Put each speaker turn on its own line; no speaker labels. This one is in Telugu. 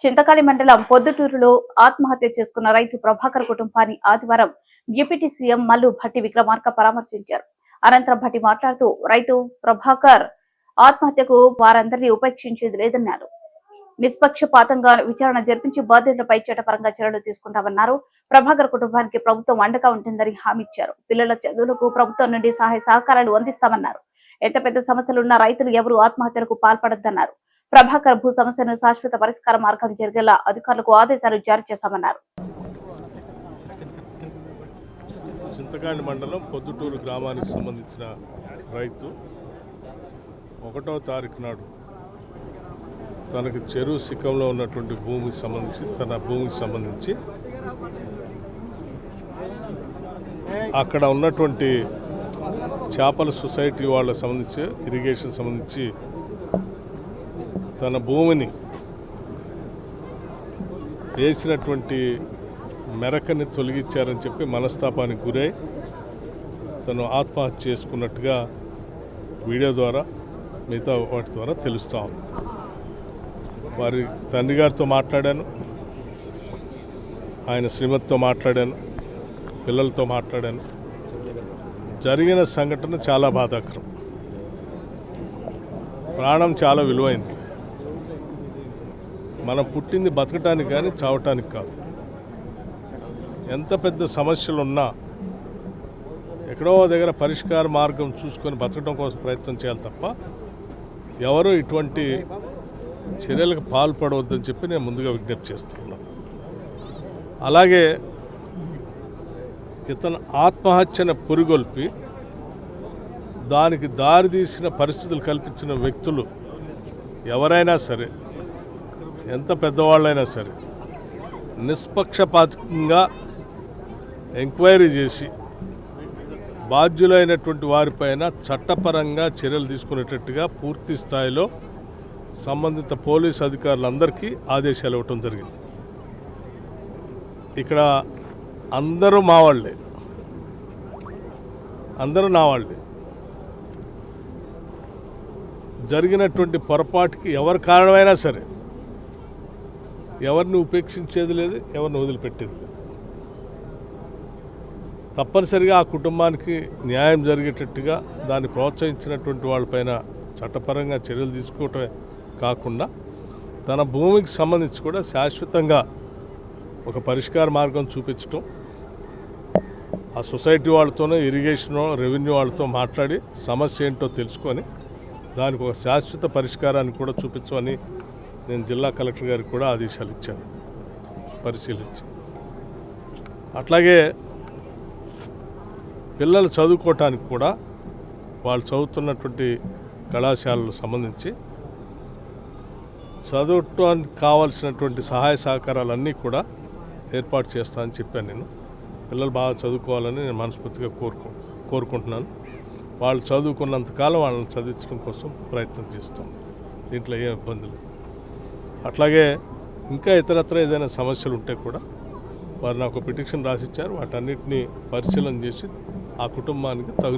చింతకాలి మండలం పొద్దుటూరులో ఆత్మహత్య చేసుకున్న రైతు ప్రభాకర్ కుటుంబాన్ని ఆదివారం డిప్యూటీ సీఎం మల్లు భట్టి విక్రమార్క పరామర్శించారు. అనంతరం భట్టి మాట్లాడుతూ రైతు ప్రభాకర్ ఆత్మహత్యకు వారందరినీ ఉపేక్షించేది లేదన్నారు. నిష్పక్షపాతంగా విచారణ జరిపించి బాధితులపై చట్టపరంగా చర్యలు తీసుకుంటామన్నారు. ప్రభాకర్ కుటుంబానికి ప్రభుత్వం అండగా ఉంటుందని హామీ ఇచ్చారు. పిల్లల చదువులకు ప్రభుత్వం నుండి సహాయ సహకారాలు అందిస్తామన్నారు. ఎంత పెద్ద సమస్యలున్నా రైతులు ఎవరు ఆత్మహత్యలకు పాల్పడొద్దన్నారు. ప్రభాకర్ భూ సమస్యను శాశ్వత పరిష్కార మార్గం జరిగేలా అధికారులకు ఆదేశాలు జారీ చేశామన్నారు.
చింతకాండి మండలం పొద్దుటూరు గ్రామానికి సంబంధించిన రైతు ఒకటో తారీఖు నాడు తనకు చెరువు శిఖంలో ఉన్నటువంటి భూమికి సంబంధించి తన భూమికి సంబంధించి అక్కడ ఉన్నటువంటి చేపల సొసైటీ వాళ్ళకి సంబంధించి ఇరిగేషన్ సంబంధించి తన భూమిని వేసినటువంటి మెరకని తొలగించారని చెప్పి మనస్తాపానికి గురై తను ఆత్మహత్య చేసుకున్నట్టుగా వీడియో ద్వారా మిగతా వాటి ద్వారా తెలుస్తా ఉంది. వారి తండ్రి గారితో మాట్లాడాను. ఆయన శ్రీమతితో మాట్లాడాను. పిల్లలతో మాట్లాడాను. జరిగిన సంఘటన చాలా బాధాకరం. ప్రాణం చాలా విలువైంది. మనం పుట్టింది బతకటానికి కానీ చావటానికి కాదు. ఎంత పెద్ద సమస్యలు ఉన్నా ఎక్కడో దగ్గర పరిష్కార మార్గం చూసుకొని బతకడం కోసం ప్రయత్నం చేయాలి తప్ప ఎవరు ఇటువంటి చర్యలకు పాల్పడవద్దని చెప్పి నేను ముందుగా విజ్ఞప్తి చేస్తున్నాను. అలాగే ఇతను ఆత్మహత్యను పురిగొల్పి దానికి దారితీసిన పరిస్థితులు కల్పించిన వ్యక్తులు ఎవరైనా సరే ఎంత పెద్దవాళ్ళైనా సరే నిష్పక్షపాతంగా ఎంక్వైరీ చేసి బాధ్యులైనటువంటి వారిపైన చట్టపరంగా చర్యలు తీసుకునేటట్టుగా పూర్తి స్థాయిలో సంబంధిత పోలీస్ అధికారులందరికీ ఆదేశాలు ఇవ్వటం జరిగింది. ఇక్కడ అందరూ మా వాళ్ళే. అందరూ నా వాళ్ళే. జరిగినటువంటి పొరపాటుకి ఎవరు కారణమైనా సరే ఎవరిని ఉపేక్షించేది లేదు ఎవరిని వదిలిపెట్టేది లేదు. తప్పనిసరిగా ఆ కుటుంబానికి న్యాయం జరిగేటట్టుగా దాన్ని ప్రోత్సహించినటువంటి వాళ్ళపైన చట్టపరంగా చర్యలు తీసుకోవటమే కాకుండా తన భూమికి సంబంధించి కూడా శాశ్వతంగా ఒక పరిష్కార మార్గం చూపించటం ఆ సొసైటీ వాళ్ళతోనో ఇరిగేషన్ రెవెన్యూ వాళ్ళతో మాట్లాడి సమస్య ఏంటో తెలుసుకొని దానికి ఒక శాశ్వత పరిష్కారాన్ని కూడా చూపించమని నేను జిల్లా కలెక్టర్ గారికి కూడా ఆదేశాలు ఇచ్చాను పరిశీలించి అట్లాగే పిల్లలు చదువుకోవటానికి కూడా వాళ్ళు చదువుతున్నటువంటి కళాశాలకు సంబంధించి చదవటానికి కావాల్సినటువంటి సహాయ సహకారాలన్నీ కూడా ఏర్పాటు చేస్తానని చెప్పాను నేను. పిల్లలు బాగా చదువుకోవాలని నేను మనస్ఫూర్తిగా కోరుకు కోరుకుంటున్నాను. వాళ్ళు చదువుకున్నంతకాలం వాళ్ళని చదివించడం కోసం ప్రయత్నం చేస్తాం దీంట్లో ఏ ఇబ్బంది లేదు. అట్లాగే ఇంకా ఇతరత్ర ఏదైనా సమస్యలు ఉంటే కూడా వారు నాకు పిటిషన్ రాసిచ్చారు. వాటన్నిటిని పరిశీలన చేసి ఆ కుటుంబానికి తగు